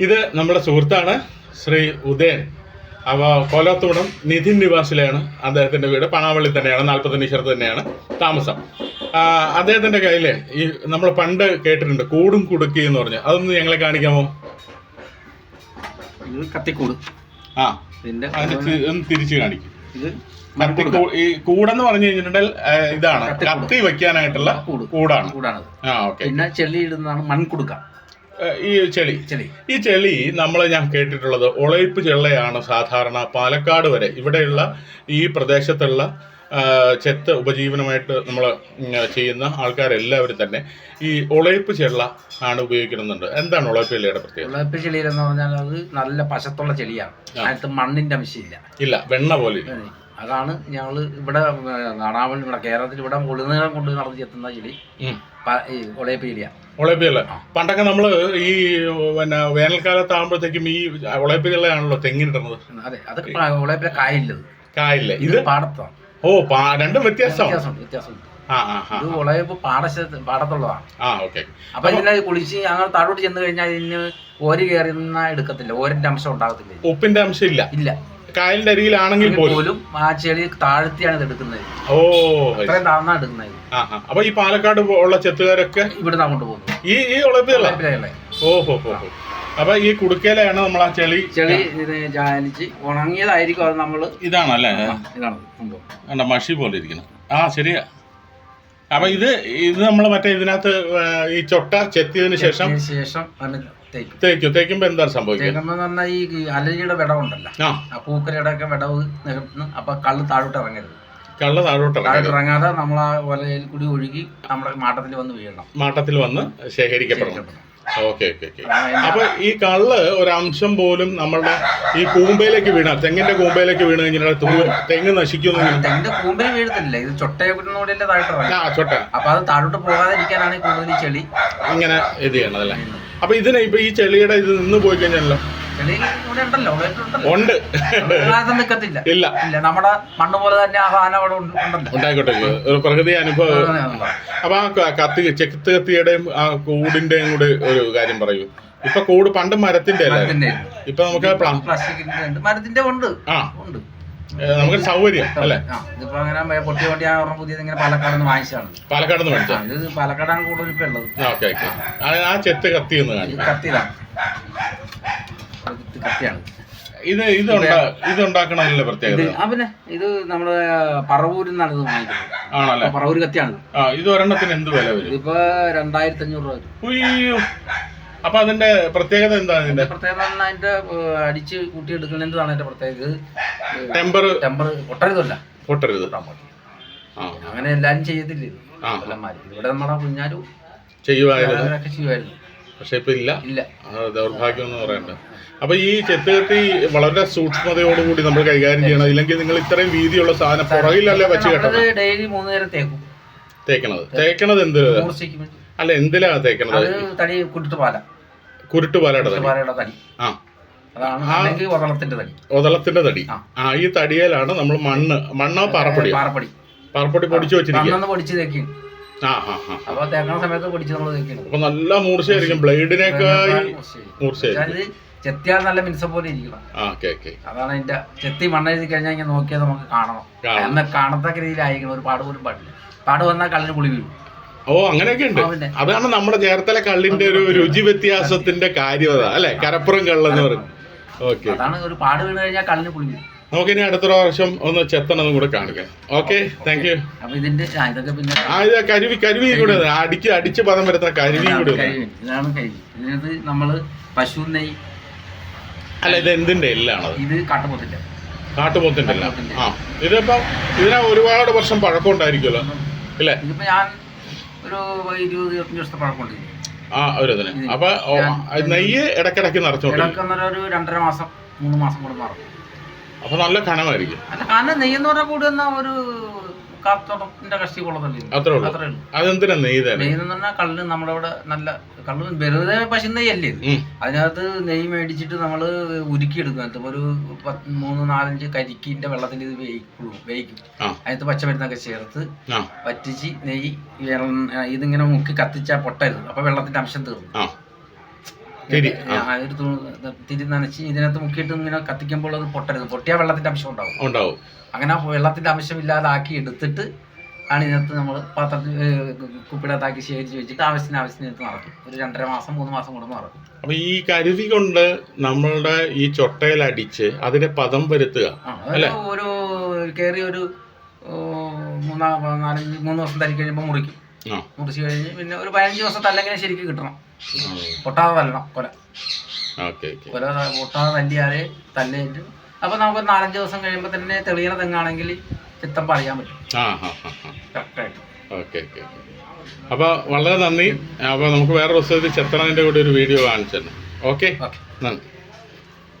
ഇത് നമ്മുടെ സുഹൃത്താണ് ശ്രീ ഉദയൻ. അവ കോലത്തോടം നിധിൻ നിവാസിലാണ് അദ്ദേഹത്തിന്റെ വീട് പണാവള്ളി തന്നെയാണ് നാൽപ്പത്തഞ്ച് ശരത്ത് തന്നെയാണ് താമസം. അദ്ദേഹത്തിന്റെ അദ്ദേഹത്തിന്റെ കയ്യിൽ ഈ നമ്മൾ പണ്ട് കേട്ടിട്ടുണ്ട് കൂടും കുടുക്കി എന്ന് പറഞ്ഞു. അതൊന്ന് ഞങ്ങളെ കാണിക്കാമോ? കത്തിക്കൂട്. ആ. ഒന്ന് തിരിച്ചു കാണിക്കും. ഇത് ഈ കൂടെന്ന് പറഞ്ഞു കഴിഞ്ഞിട്ടുണ്ടെങ്കിൽ ഇതാണ്. കത്തി വെക്കാനായിട്ടുള്ള കൂടാണ്. കൂടാണ്. കൂടാണത് ആ ഓക്കെ. പിന്നെ ചെള്ളി ഇടുന്നതാണ് മൺകുടുക്ക. ഈ ചെളി. ചെളി. ഈ ചെളി നമ്മൾ ഞാൻ കേട്ടിട്ടുള്ളത് ഒളയിപ്പ് ചെള്ളയാണ് സാധാരണ പാലക്കാട് വരെ. ഇവിടെയുള്ള ഈ പ്രദേശത്തുള്ള ചെത്ത് ഉപജീവനമായിട്ട് നമ്മൾ ചെയ്യുന്ന ആൾക്കാരെല്ലാവരും തന്നെ ഈ ഒളയിപ്പ് ചെള്ള ആണ് ഉപയോഗിക്കുന്നുണ്ട്. എന്താണ് ഒളയിപ്പ് ചെളിയുടെ പ്രത്യേകത? ഒളയിപ്പ് ചെളിയിൽ എന്ന് പറഞ്ഞാൽ അത് നല്ല പശത്തുള്ള ചെളിയാണ്. അതിനകത്ത് മണ്ണിന്റെ അംശമില്ല. ഇല്ല വെണ്ണ പോലെ. അതാണ് ഞങ്ങൾ ഇവിടെ കാണാൻ ഇവിടെ കേരളത്തിൽ ഇവിടെ മുഴുനീളം കൊണ്ട് നടന്ന് ചെത്തുന്ന ചെടി. ഒളയപ്പീലിയ ചെള്ള പണ്ടൊക്കെ നമ്മൾ ഈ പിന്നെ വേനൽക്കാലത്ത് ആകുമ്പോഴത്തേക്കും ഈ ഒളയിപ്പ് ചെള്ളയാണല്ലോ തെങ്ങിനിടുന്നത് അതെ അതൊക്കെ ഒളയപ്പിലെ കായില്ലത് കായില്ലേ. ഇത് പാടത്താണ് ഓ രണ്ടും വ്യത്യാസം വ്യത്യാസമുണ്ട് ഇത് പാടശ പാടത്തുള്ളതാണ്. അപ്പൊ ഇതിനെ കുളിച്ച് അങ്ങനെ താഴോട്ട് ചെന്ന് കഴിഞ്ഞാൽ ഇതിന് ഓര് കയറി എടുക്കത്തില്ല. ഓരിന്റെ അംശം ഉണ്ടാകത്തില്ല. ഉപ്പിന്റെ അംശം ഇല്ല. ഇല്ല. കായലിന്റെ അരിയിലാണെങ്കിൽ പോലും. ആ ചെളി താഴ്ത്തിയാണ് ഇത് എടുക്കുന്നത്. ഓ അത്രയും താഴ്ന്നാണ് എടുക്കുന്നത്. അപ്പൊ ഈ പാലക്കാട് ഉള്ള ചെത്തുകാരൊക്കെ ഇവിടുന്ന് അങ്ങോട്ട് പോകുന്നു ഈ ഈ ഉളപ്പിയല്ല ഓഹോ ഹോ അപ്പൊ ഈ കുടുക്കയിലാണ് നമ്മൾ ആ ചെളി ചെളി ജാലിച്ച് ഉണങ്ങിയതായിരിക്കും അത് നമ്മൾ ഇതാണല്ലേ? ഇതാണ്. മഷി പോലെ ഇരിക്കണം ആ ശരിയാ. അപ്പൊ ഇത് ഇത് നമ്മൾ മറ്റേ ഇതിനകത്ത് ഈ ചൊട്ട ചെത്തിയതിനു ശേഷം ശേഷം തേക്കും. തേക്കും തേക്കുമ്പോ എന്താ സംഭവിക്കുക? തേക്കുമ്പോ എന്ന് പറഞ്ഞാൽ ഈ അലരിയുടെ വിടവുണ്ടല്ലോ. ആ. ആ പൂക്കരയുടെ ഒക്കെ വിടവ് നികത്തുന്നു അപ്പൊ കള്ള് താഴോട്ട് ഇറങ്ങരുത്. കള്ള താഴോട്ട് താഴോട്ട് ഇറങ്ങി ഇറങ്ങാതെ നമ്മൾ ആ വലയിൽ കൂടി ഒഴുകി നമ്മുടെ മാട്ടത്തിൽ വന്ന് വീഴണം. മാട്ടത്തിൽ വന്ന് ശേഖരിക്കപ്പെടണം. Okay okay okay. അപ്പൊ ഈ കള്ള് ഒരംശം പോലും നമ്മളുടെ ഈ കൂമ്പയിലേക്ക് വീണ തെങ്ങിന്റെ കൂമ്പയിലേക്ക് വീണ് കഴിഞ്ഞാൽ തൂ- തെങ്ങ് നശിക്കുന്നു തെങ്ങിന്റെ കൂമ്പിൽ വീഴത്തില്ല. ഇത് ചൊട്ടയെ കൂടിനോടിയല്ലേ താഴോട്ട് ഇറങ്ങി ആ ചൊട്ട. അപ്പൊ അത് താഴോട്ട് പോകാതിരിക്കാനാണ് ഈ കൂടുതൽ ഈ ചെളി. ഇങ്ങനെ ഇത് ചെയ്യണം അല്ലേ അപ്പൊ ഇതിനെ ഇപ്പൊ ഈ ചെളിയുടെ ഇത് നിന്ന് പോയി കഴിഞ്ഞല്ലോ ഉണ്ട്. ഇല്ല. ഇല്ല നമ്മുടെ മണ്ണ് പോലെ തന്നെ ആ സാധനം അവിടെ ഉണ്ടായിക്കോട്ടെ. ഒരു പ്രകൃതി അനുഭവം? അപ്പൊ ആ കത്തി ചെത്ത് കത്തിയുടെയും ആ കൂടിന്റെയും കൂടി ഒരു കാര്യം പറയൂ. ഇപ്പൊ കൂട് പണ്ട് മരത്തിന്റെ അല്ലേ ഇപ്പൊ നമുക്ക് മരത്തിന്റെ ഉണ്ട്. ആ. ഉണ്ട്. നമുക്ക് സൗകര്യം അല്ലേ? ഇതിപ്പോ അങ്ങനെ പൊട്ടി പൊട്ടി ആ ഒരെണ്ണം പുതിയത് ഇങ്ങനെ പാലക്കാട് നിന്ന് വാങ്ങിച്ചതാണ്. പാലക്കാട് നിന്ന് ആ, ഇത് പാലക്കാടാണ് കൂടുതൽ ഇപ്പൊ ഉള്ളത്. Okay okay. ആ ചെത്ത് കത്തി എന്ന് കാണിക്കും. കത്തിയതാണ് ഇത് കത്തിയാണ്. ഇത് ഇത് ഇത്. ഉണ്ടാക്കണതിന്റെ പ്രത്യേകത ആ പിന്നെ ഇത് നമ്മുടെ പറവൂരിൽ നിന്നാണ് ഇത് വാങ്ങിക്കുന്നത് ആണല്ലേ? പറവൂർ കത്തിയാണ് ഇത്. ഒരെണ്ണത്തിന് എന്ത് വില വരും? ഇപ്പൊ രണ്ടായിരത്തി അഞ്ഞൂറ് രൂപ അപ്പൊ അതിന്റെ പ്രത്യേകത എന്താണ് അതിന്റെ? പ്രത്യേകത പറഞ്ഞാൽ അതിന്റെ അടിച്ച് കൂട്ടി എടുക്കുന്നതാണ് അതിന്റെ പ്രത്യേകത? ടെമ്പർ ടെമ്പർ പൊട്ടരുതല്ല. പൊട്ടരുത്. അങ്ങനെ എല്ലാരും ചെയ്യത്തില്ല? ഇവിടെ നമ്മുടെ കുഞ്ഞാരും ചെയ്യുമായിരുന്നു ചെയ്യുമായിരുന്നു പക്ഷെ ഇപ്പൊ ഇല്ല. ഇല്ല. ദൗർഭാഗ്യം എന്ന് പറയണ്ട. അപ്പൊ ഈ ചെത്ത് കെട്ടി വളരെ സൂക്ഷ്മതയോടുകൂടി നമ്മൾ കൈകാര്യം ചെയ്യണം. ഇല്ലെങ്കിൽ നിങ്ങൾ ഇത്രയും വീതിയുള്ള സാധനം പുറകിലല്ലേ വെച്ച് കെട്ടണം. ഡെയിലി മൂന്ന് നേരം തേക്കും. തേക്കണത്. തേക്കണത് എന്ത്. അല്ല എന്തിലാ തേക്കണത്? അത് തടി കുരുട്ടുപാല പാല. കുരുട്ട് പാലയുടെ തടി. പാലയുടെ തടി. ആ. അതാണ് അല്ലെങ്കിൽ ഒതളത്തിന്റെ തടി. ഒതളത്തിന്റെ തടി. ആ. ഈ തടിയിലാണ് നമ്മൾ മണ്ണ് മണ്ണോ പാറപ്പൊടി പാറപ്പൊടി. പാറപ്പൊടി പൊടിച്ചു വെച്ചിരിക്കും പൊടിച്ച് തേക്കും. അപ്പൊ തേക്കണ സമയത്ത് പൊടിച്ച് നമ്മൾ തേക്കണം അപ്പൊ നല്ല മൂർച്ചയായിരിക്കും. ബ്ലേഡിനേക്കായി മൂർച്ചയായിരിക്കും. ചെത്തിയാൽ നല്ല മിനുസം പോലെ ഇരിക്കണം. അതാണ് അതിന്റെ ചെത്തി മണ്ണെഴുതി കഴിഞ്ഞാൽ ഇങ്ങനെ നോക്കിയാൽ നമുക്ക് കാണണം. കാണത്തക്ക രീതിയിലായിരിക്കണം. ഒരു പാട് പോലും പാടില്ല. പാട് വന്നാൽ കള്ളിന് പുളി വീഴും. ഓ അങ്ങനെയൊക്കെ ഉണ്ട്. അതാണ് നമ്മുടെ ചേർത്തല കള്ളിന്റെ ഒരു രുചി വ്യത്യാസത്തിന്റെ കാര്യം അതാ അല്ലെ? കരപ്പുറം കള്ളെന്ന് പറയും. ഓക്കെ. നമുക്ക് ഇനി അടുത്ത പ്രാവശ്യം ഒന്ന് ചെത്തണം കൂടെ കാണിക്കാം ഓക്കെ താങ്ക് യു. ആ, ഇത് കരുവി കരുവി കൂടെ. അടിച്ച് അടിച്ച് പദം വരുന്ന കരുവി കൂടെ നമ്മൾ പശു നെയ് അല്ല ഇത് എന്തിന്റെ എല്ലാണത്? ഇത് കാട്ടുപോത്തിന്റെ. കാട്ടുപോത്തിന്റെ എല്ലാം. ആ ഇതിപ്പോ ഇതിനെ ഒരുപാട് വർഷം പഴക്കം ഉണ്ടായിരിക്കുമല്ലോ. ഇതിപ്പോ ഞാൻ ഒരു ഇരുപത് ഇരുപത്തഞ്ച് ദിവസത്തെ പഴക്കമുണ്ട് ഇതിന്. ആ ഒരു ഇതിന്. അപ്പൊ നെയ്യ് ഇടക്കിടക്ക് നിറച്ചോണ്ട് ഒരു രണ്ടര മാസം മൂന്ന് മാസം കൂടെ മാറും അപ്പൊ നല്ല കനമായിരിക്കും. അല്ല കാരണം നെയ്യെന്ന് പറഞ്ഞാൽ കൂടുന്ന ഒരു കാത്തോട്ടത്തിന്റെ കഷ്ടി കൊള്ളതല്ലേ അത്രേ ഉള്ളൂ. അത്രേ ഉള്ളൂ. അതെന്തിനാ നെയ്യ് തന്നെ നെയ്യ് എന്ന് പറഞ്ഞാൽ കള്ള് നമ്മുടെ ഇവിടെ നല്ല കള്ള് വെറുതെ പശു നെയ്യല്ലേ ഇത്? ഉം. അതിനകത്ത് നെയ്യ് മേടിച്ചിട്ട് നമ്മൾ ഉരുക്കിയെടുക്കും. അതിനകത്ത് ഒരു പത്ത് മൂന്ന് നാലഞ്ച് കരിക്കിന്റെ വെള്ളത്തിൽ ഇത് വേയിക്കുള്ളൂ വേയിക്കും ആ. അതിനകത്ത് പച്ചമരുന്നൊക്കെ ചേർത്ത് ആ. വറ്റിച്ച് നെയ്യ് വെള്ളം ഇതിങ്ങനെ മുക്കി കത്തിച്ചാൽ പൊട്ടരുത്. അപ്പൊ വെള്ളത്തിന്റെ അംശം തീർന്നു. ആ. തിരി നനച്ച് ഇതിനകത്ത് മുക്കിയിട്ട് ഇങ്ങനെ കത്തിക്കുമ്പോൾ അത് പൊട്ടരുത്. പൊട്ടിയ വെള്ളത്തിന്റെ അംശം ഉണ്ടാവും. ഉണ്ടാവും. അങ്ങനെ വെള്ളത്തിന്റെ അംശം ഇല്ലാതാക്കി എടുത്തിട്ട് ആണ് ഇതിനകത്ത് നമ്മൾ പാത്രത്തിൽ കുപ്പിടത്താക്കി ശേഖരിച്ച് വെച്ചിട്ട് ആവശ്യത്തിന് ആവശ്യത്തിന് എടുത്ത് നടക്കും ഒരു രണ്ടര മാസം മൂന്ന് മാസം കൂടുമ്പോൾ നടക്കും അപ്പൊ ഈ കരുതി കൊണ്ട് നമ്മളുടെ ഈ ചൊട്ടയിൽ അടിച്ച് അതിനെ പദം വരുത്തുക ഒരു കേറി കയറി ഒരു മൂന്നാ നാലഞ്ച് മൂന്ന് ദിവസം തരി കഴിയുമ്പോൾ മുറിക്കും മുറിച്ച് കഴിഞ്ഞ് പിന്നെ ഒരു പതിനഞ്ച് ദിവസം തല്ലെങ്കിലും ശരിക്കും കിട്ടണം. പൊട്ടാതെ തല്ലണം കൊല കൊല പൊട്ടാതെ തല്ലിയാൽ തല്ലേറ്റ്. അപ്പൊ നമുക്ക് നാലഞ്ചു ദിവസം കഴിയുമ്പോ തന്നെ തെളിയണ തെങ്ങാണെങ്കിൽ ചിത്തം പറയാൻ പറ്റും. അപ്പൊ വളരെ നന്ദി. അപ്പൊ നമുക്ക് വേറെ ദിവസത്തിൽ ചെത്തണതിന്റെ കൂടെ ഒരു വീഡിയോ കാണിച്ചു ഓക്കെ. നന്ദി.